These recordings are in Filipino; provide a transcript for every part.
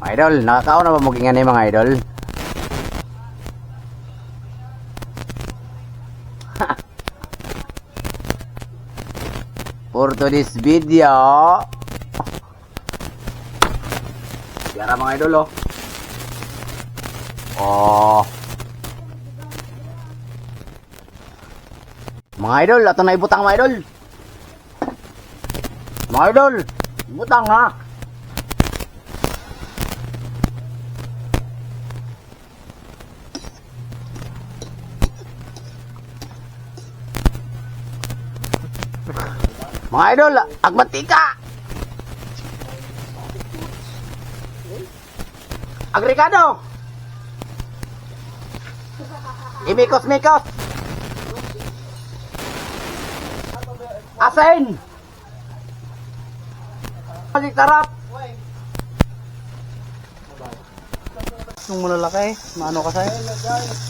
Idol, nakakao na ba mo kingan mga idol? For today's video, Yara mga idol oh. Oh. Mga idol, ato na ibutang mga idol. Mga idol, ibutang ha. Mga idol, agmatika. Agrikado. Imikos-mikos. Asin. Balik tarap. Nung malalaki, maano ka sa'yo?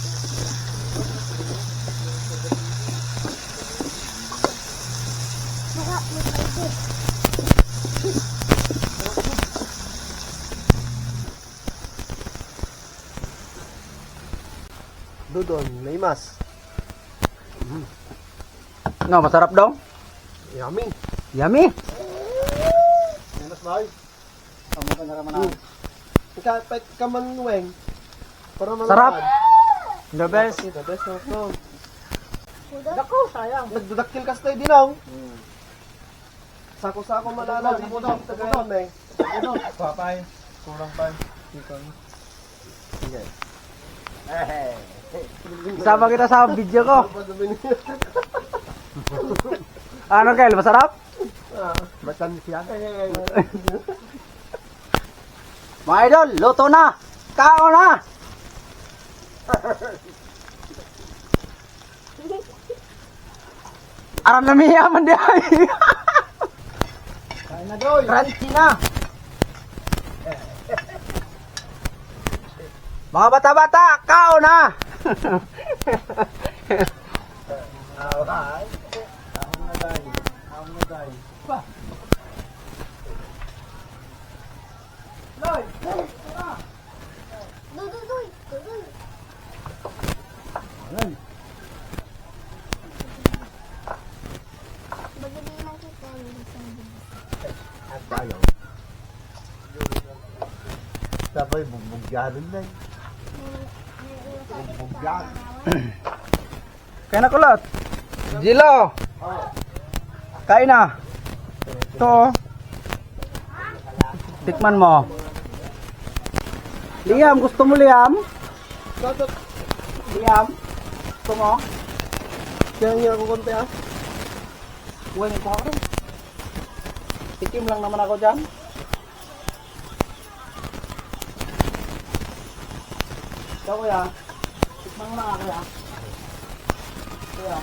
Dudon, laimas. No, masarap daw. Yummy. Yummy. Laimas ba? Tama ka na raman ako. Ika, pet ka man weng. Para man Sarap. The best. The best of all. Dako, sayang. Nagdudakil ka stay dinaw. Sako-sako malala. Dito dito tagayon eh. Dito. Papay. Kurang pa. Dito. Sige. Isama kita sa video ko. Ano Kel, masarap? Batan siya. Mga idol, luto na. Kao na. Aram na miyaman di ay. Na doy. Crunchy na. Mga bata-bata, kao na. Alright. Tama na day. Tama na day. Pa. Loy. Dududuy, duduy. Bagay lang kita yung isang At tayo. Sabay bugbugyanan na. Bugbugyan. Kaya na kulot. Jilo. Kain na. Ito. oh. Tikman mo. Liam, gusto mo Liam? Liam, gusto mo? kaya nga ako konti ah. Buwan ko ako. Tikim lang naman ako dyan. Ikaw kuya. Tikman mo na nga kuya. Kuya.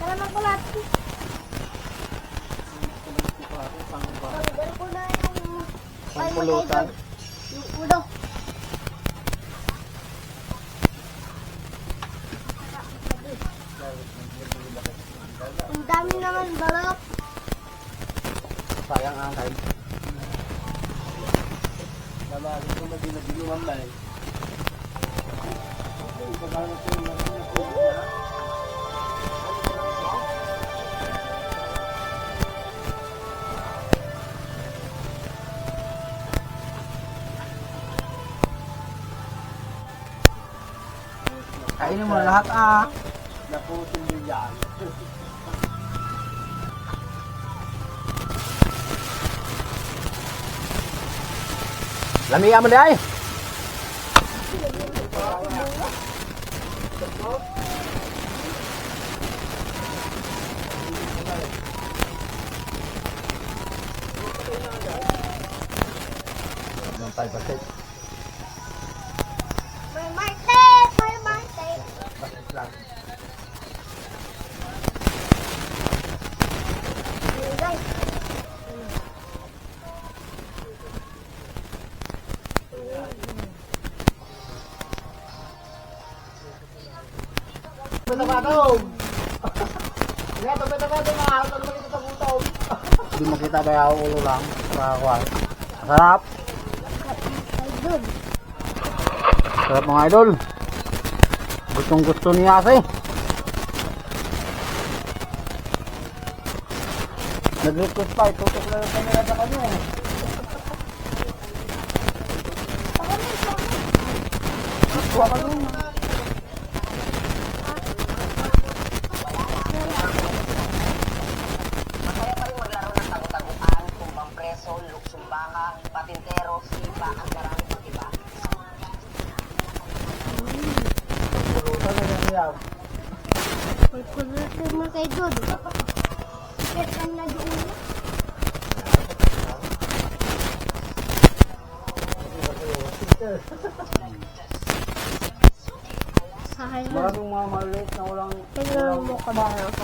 Tara na yung... Pangpulutan. Yung ulo. Naman balok. Sayang ang kain. Lalaki ko na ginaginuman na eh. Kainin mo lahat ah. Naputin mo yan. Lamiya mo di ay. Ang tayo pa Patamatong! Kaya ito patamatong mga na naman ito sa butong. Hindi makita kaya ulo lang. Kakakuha. Sarap. Sarap mga idol. Gustong gusto ni Ate. Nag-request pa, itutok na yung kanila sa kanya eh. Kuha ka Pulutin mo kay Dun. Petan na doon. Maraming mga maliit na walang Tingnan mo ka ba ng